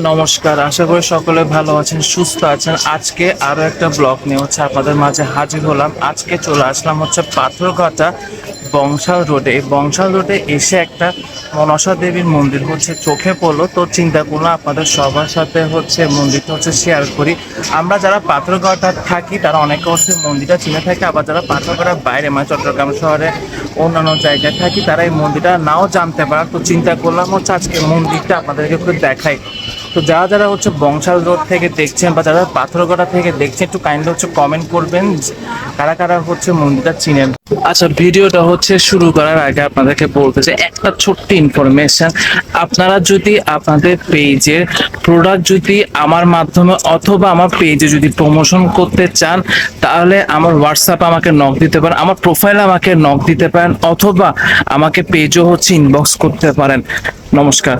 নমস্কার। আশা করি সকলে ভালো আছেন, সুস্থ আছেন। আজকে আরও একটা ব্লগ নিয়ে হচ্ছে আপনাদের মাঝে হাজির হলাম। আজকে চলে আসলাম হচ্ছে পাথরঘাটা বংশাল রোডে। এই বংশাল রোডে এসে একটা মনসা দেবীর মন্দির হচ্ছে চোখে পড়ল। তো চিন্তা করলাম আপনাদের সবার সাথে হচ্ছে মন্দিরটা হচ্ছে শেয়ার করি। আমরা যারা পাথরঘাটা থাকি, তারা অনেকে হচ্ছে মন্দিরটা চিনে থাকে। আবার যারা পাথরঘাটার বাইরে মানে চট্টগ্রাম শহরে, অন্যান্য জায়গায় থাকি, তারা এই মন্দিরটা নাও জানতে পারে তো চিন্তা করলাম হচ্ছে আজকে মন্দিরটা আপনাদেরকে একটু দেখাই। তো যারা যারা হচ্ছে বংশাল রোড থেকে দেখছেন বা যারা পাথরঘাটা থেকে দেখছেন, একটু কাইন্ডলি হচ্ছে কমেন্ট করবেন কারা কারা হচ্ছে মন্দিরটা চিনেন। আচ্ছা ভিডিওটা হচ্ছে শুরু করার আগে আপনাদেরকে বলতে চাই, একটা ছোট্ট ইনফরমেশন আপনারা যদি আপনাদের পেজের প্রোডাক্ট যদি আমার মাধ্যমে অথবা আমার পেজে যদি প্রমোশন করতে চান, তাহলে আমার হোয়াটসঅ্যাপ আমাকে নক দিতে পারেন, আমার প্রোফাইল আমাকে নক দিতে পারেন, অথবা আমাকে পেজও হচ্ছে ইনবক্স করতে পারেন। নমস্কার।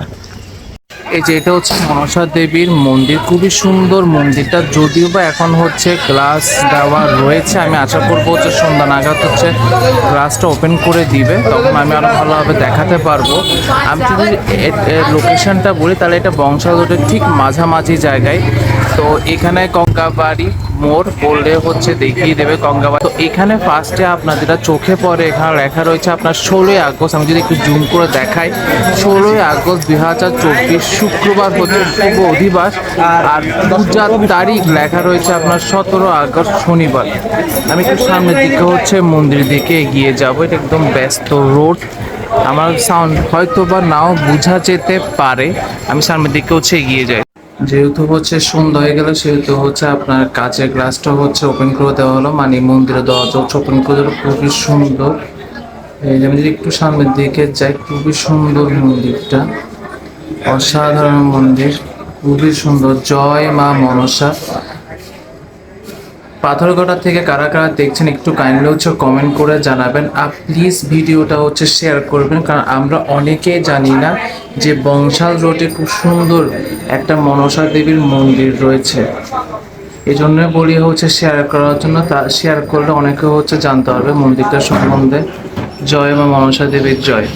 এই যে এটা হচ্ছে মনসা দেবীর মন্দির। খুবই সুন্দর মন্দিরটা। যদিও বা এখন হচ্ছে গ্লাস দেওয়া রয়েছে, আমি আশা করব হচ্ছে সন্ধ্যা নাগাদ হচ্ছে গ্লাসটা ওপেন করে দিবে। তখন আমি আরও ভালোভাবে দেখাতে পারব। আমি যদি লোকেশনটা বলি, তাহলে এটা বংশাল রোডের ঠিক মাঝামাঝি জায়গায়। তো এখানে গঙ্গাবাড়ি মোড়, বললে হচ্ছে দেখিয়ে দেবে গঙ্গাবাড়ি তো এখানে ফার্স্টে আপনার যেটা চোখে পড়ে, এখানে লেখা রয়েছে আপনার ষোলোই আগস্ট। আমি যদি একটু জুম করে দেখাই, ষোলোই আগস্ট দুই হাজার চব্বিশ শুক্রবার হচ্ছে শুভ অধিবাস, আর পূজার তারিখ লেখা রয়েছে আপনার সতেরো আগস্ট শনিবার। আমি একটু সামনের দিকে হচ্ছে মন্দির দিকে এগিয়ে যাব, এটা একদম ব্যস্ত রোড। আমার সাউন্ড হয়তো বা নাও বোঝা যেতে পারে, আমি সামনের দিকে হচ্ছে এগিয়ে যাই। যেহেতু হচ্ছে সন্ধ্যা হয়ে গেল, সেহেতু হচ্ছে আপনার কাচের গ্লাসটা হচ্ছে ওপেন করে দেওয়া হলো। মানে মন্দিরে দরজা হচ্ছে ওপেন করে দেওয়া খুবই সুন্দর। এই আমি যদি একটু সামনের দিকে যাই, খুবই সুন্দর মন্দিরটা। অসাধারণ মন্দির। খুবই সুন্দর। জয় মা মনসা। পাথরঘাটা থেকে কারা কারা দেখছেন একটু কাইন্ডলি হচ্ছে কমেন্ট করে জানাবেন। আর প্লিজ ভিডিওটা হচ্ছে শেয়ার করবেন, কারণ আমরা অনেকেই জানি না যে বংশাল রোডে খুব সুন্দর একটা মনসা দেবীর মন্দির রয়েছে। এই জন্য বলি হচ্ছে শেয়ার করার জন্য, তা শেয়ার করলে অনেকে হচ্ছে জানতে পারবে মন্দিরটা সম্বন্ধে। জয় মা মনসা দেবীর জয়।